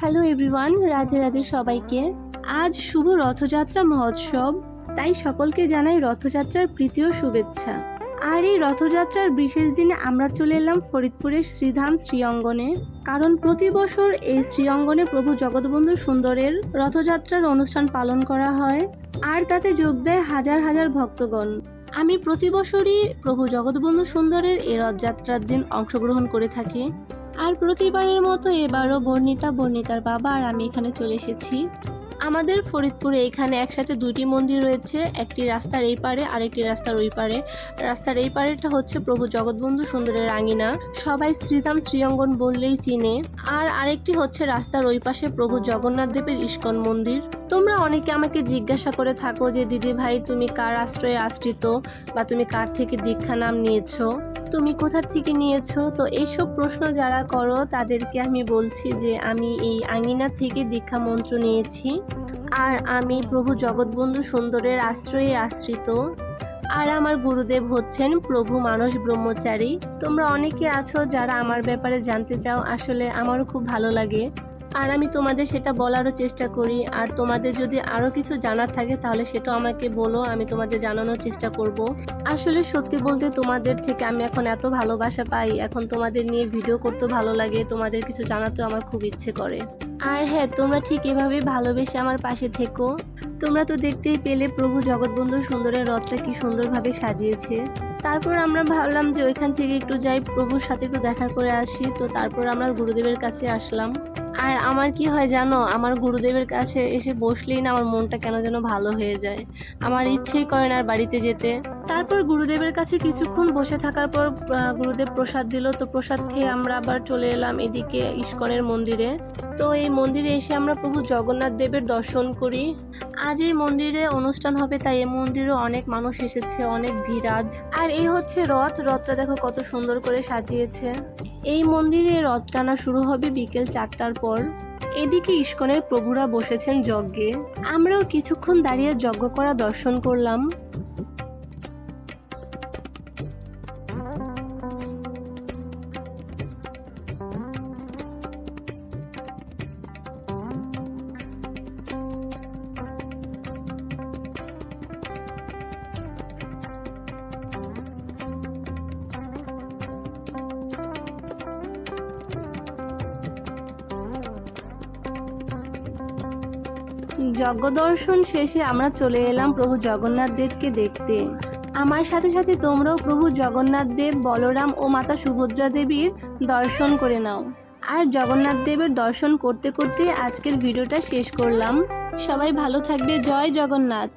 Hello everyone Radhe Radhe সবাইকে। আজ শুভ রথযাত্রা মহোৎসব, তাই সকলকে জানাই রথযাত্রার প্রীতি ও শুভেচ্ছা। আর এই রথযাত্রার বিশেষ দিনে আমরা চলে এলাম ফরিদপুরের শ্রীধাম শ্রীঅঙ্গনে, কারণ প্রতি বছর এই শ্রীঅঙ্গনে প্রভু জগৎবন্ধু সুন্দরের রথযাত্রার অনুষ্ঠান পালন করা হয়, আর তাতে যোগ দেয় হাজার হাজার ভক্তগণ। আমি প্রতি বছরই প্রভু জগৎবন্ধু সুন্দরের এই রথযাত্রার দিন অংশগ্রহণ করে থাকি। আর প্রতিবারের মতো এবারও বর্ণিতা, বর্ণিতার বাবা আর আমি এখানে চলে এসেছি। আমাদের ফরিদপুরে এখানে একসাথে দুটি মন্দির রয়েছে, একটি রাস্তার এই পারে আর একটি রাস্তার ওই পারে। রাস্তার এই পারেটা হচ্ছে প্রভু জগৎবন্ধু সুন্দরের আঙিনা। সবাই শ্রীধাম শ্রীঅঙ্গন বললেই চিনে। আর আরেকটি হচ্ছে রাস্তার ওই পাশে প্রভু জগন্নাথ দেবের ইস্কন মন্দির। তোমরা অনেকে আমাকে জিজ্ঞাসা করে থাকো যে দিদি ভাই তুমি কার আশ্রয়ে আশ্রিত বা তুমি কার থেকে দীক্ষা নাম নিয়েছো? তুমি কোথা থেকে নিয়েছো? তো এইসব প্রশ্ন যারা করো, তাদেরকে আমি বলছি যে আমি এই আঙিনা থেকে দীক্ষা মন্ত্র নিয়েছি। আর আমি প্রভু জগৎবন্ধু সুন্দরের আশ্রয়ে আশ্রিত। আর আমার গুরুদেব হচ্ছেন প্রভু মানস ব্রহ্মচারী। তোমরা অনেকে আছো যারা আমার ব্যাপারে জানতে চাও, আসলে আমারও খুব ভালো লাগে। আর আমি তোমাদের সেটা বলারও চেষ্টা করি। আর তোমাদের যদি আরও কিছু জানার থাকে, তাহলে সেটাও আমাকে বলো, আমি তোমাদের জানানোর চেষ্টা করব। আসলে সত্যি বলতে তোমাদের থেকে আমি এখন এত ভালোবাসা পাই, এখন তোমাদের নিয়ে ভিডিও করতে ভালো লাগে, তোমাদের কিছু জানাতেও আমার খুব ইচ্ছে করে। আর হ্যাঁ তোমরা ঠিক এভাবেই ভালোবেসে আমার পাশে থেকো। তোমরা তো দেখতেই পেলে প্রভু জগৎবন্ধু সুন্দরের রথটা কি সুন্দরভাবে সাজিয়েছে। তারপর আমরা ভাবলাম যে ওইখান থেকে একটু যাই, প্রভুর সাথে একটু দেখা করে আসি। তো তারপর আমরা গুরুদেবের কাছে আসলাম। আর আমার কি হয় জানো? আমার গুরুদেবের কাছে এসে বসলেই না আমার মনটা কেন যেন ভালো হয়ে যায়। আমার ইচ্ছেই করে না আর বাড়িতে যেতে। তারপর গুরুদেবের কাছে কিছুক্ষণ বসে থাকার পর গুরুদেব প্রসাদ দিল। তো প্রসাদ খেয়ে আমরা আবার চলে এলাম এদিকে ইস্কনের মন্দিরে। তো এই মন্দিরে এসে আমরা প্রভু জগন্নাথ দেবের দর্শন করি। আজ এই মন্দিরে অনুষ্ঠান হবে, তাই এই মন্দিরে অনেক মানুষ এসেছে, অনেক আজ। আর এই হচ্ছে রথ, রথটা দেখো কত সুন্দর করে সাজিয়েছে। এই মন্দিরে রথ টানা শুরু হবে বিকেল চারটার পর। এদিকে ইস্কনের প্রভুরা বসেছেন যজ্ঞে। আমরাও কিছুক্ষণ দাঁড়িয়ে যজ্ঞ করা দর্শন করলাম। যজ্ঞ দর্শন শেষে আমরা চলে এলাম প্রভু জগন্নাথ দেবকে দেখতে। আমার সাথে সাথে তোমরাও প্রভু জগন্নাথ দেব, বলরাম ও মাতা সুভদ্রা দেবীর দর্শন করে নাও। আর জগন্নাথ দেবের দর্শন করতে করতে আজকের ভিডিওটা শেষ করলাম। সবাই ভালো থাকবে। জয় জগন্নাথ।